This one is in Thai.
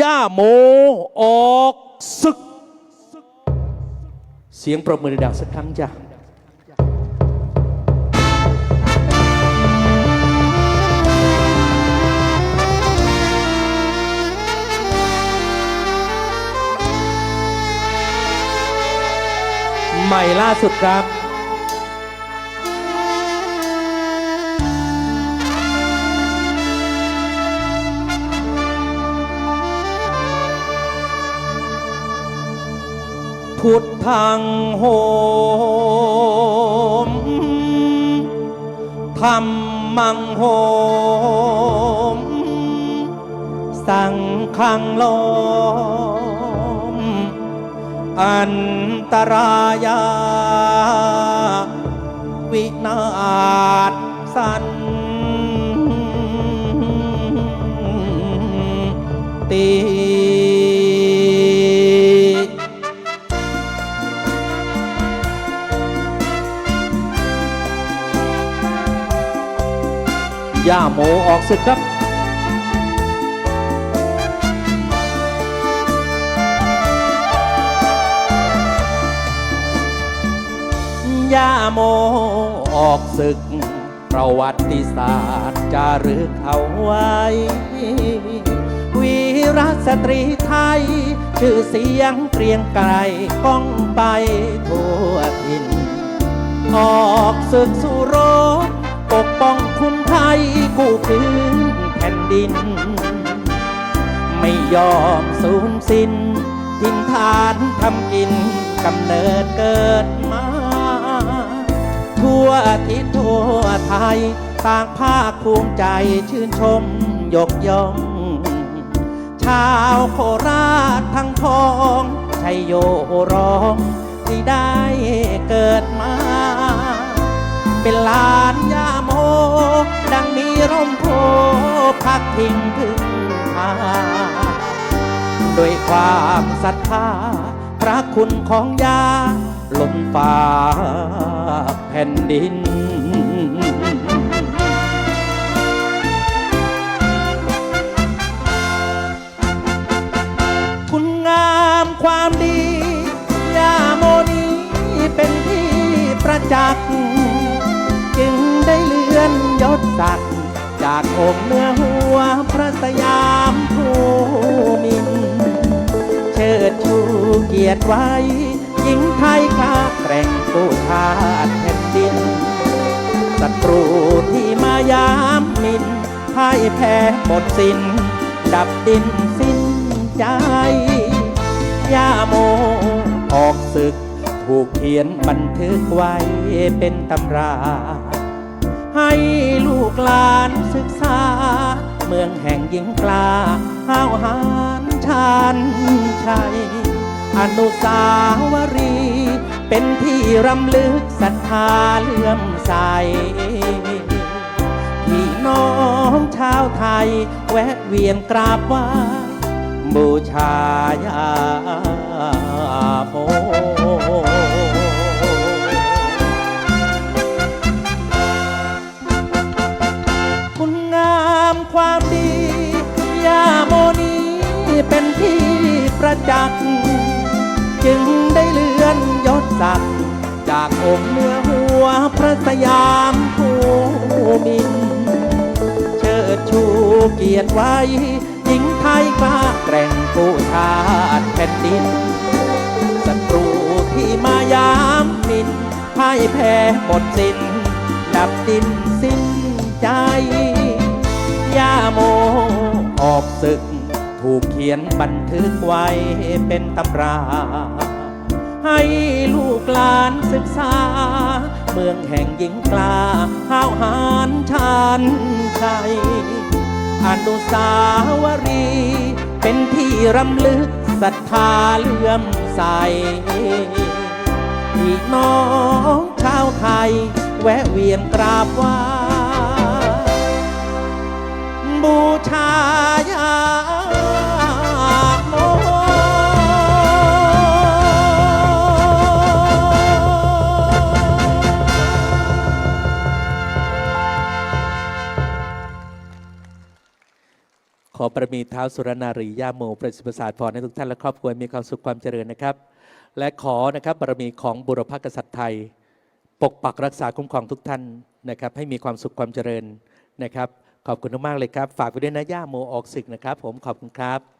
ย่าโมออกศึก เสียงประมือดังสักครั้งจ้ะใหม่ล่าสุดครับ พุทธังโหมธรรมังโหม สังฆังโลม อันตรายา วินาศสันติ ย่าโมออกศึกครับย่าโมออกศึก ประวัติศาสตร์จารึกเอาไว้ วีรสตรีไทย ชื่อเสียงเกรียงไกรก้องไปทั่วทิน ออกศึกสู่ร กู้คืนแผ่นดิน ไม่ยอมสูญสิ้นทิ้งทานทำกินกำเนิดเกิดมา ทั่วทิศทั่วไทยต่างภาคภูมิใจชื่นชมยกย่อง ชาวโคราชทั้งพ้องชัยโยร้องที่ได้เกิดมา เป็นลา พักพิงพึ่งพาด้วยความศรัทธา พระคุณของยาลมฟ้าแผ่นดิน คุณงามความดียาโมนี้เป็นที่ประจักษ์ จึงได้เลื่อนยศศักดิ์ จากองค์เนื้อหัวพระสยามภูมิน เชิดชูเกียรติไว้ หญิงไทยกล้าแกร่งกู้ชาติแผ่นดินศัตรูที่มายามมินพ่ายแพ้หมดสิน้น ดับดินสิ้นใจย่าโมออกศึก ถูกเขียนบันทึกไว้เป็นตำรา ให้ล กหลานศึกษา เมืองแห่งหญิงกล้าห้าวหาญชาญชัย อนุสาวรีย์เป็นที่รำลึกศรัทธาเลื่อมใสพี่น้องชาวไทย แวะเวียนกราบไหว้บูชายาโม เป็นที่ประจักษ์ จึงได้เลื่อนยศศักดิ์จากองค์เนื้อหัวพระสยามภูมิน เชิดชูเกียรติไว้ หญิงไทยกล้าแกร่งกู้ชาติแผ่นดินศัตรูที่มายามมินพ่ายแพ้หมดสิน้น ดับดินสิ้นใจย่าโมออกศึก ถูกเขียนบันทึกไว้เป็นตำรา ให้ลูกหลานศึกษา เมืองแห่งหญิงกล้าห้าวหาญชาญชัยอนุสาวรีย์เป็นที่รำลึกศรัทธาเลื่อมใสพี่น้องชาวไทย แวะเวียนกราบไหว้บูชา ขอประมีเท้าสุรนารีย่าโมประสิทธิประสาทพรให้ทุกท่านและครอบครัวมีความสุขความเจริญนะครับ และขอนะครับบารมีของบุรพกษัตริย์ไทย ปกปักรักษาคุ้มครองทุกท่านนะครับ ให้มีความสุขความเจริญนะครับ ขอบคุณมากเลยครับ ฝากไว้ด้วยนะย่าโมออกศึกนะครับ ผมขอบคุณครับ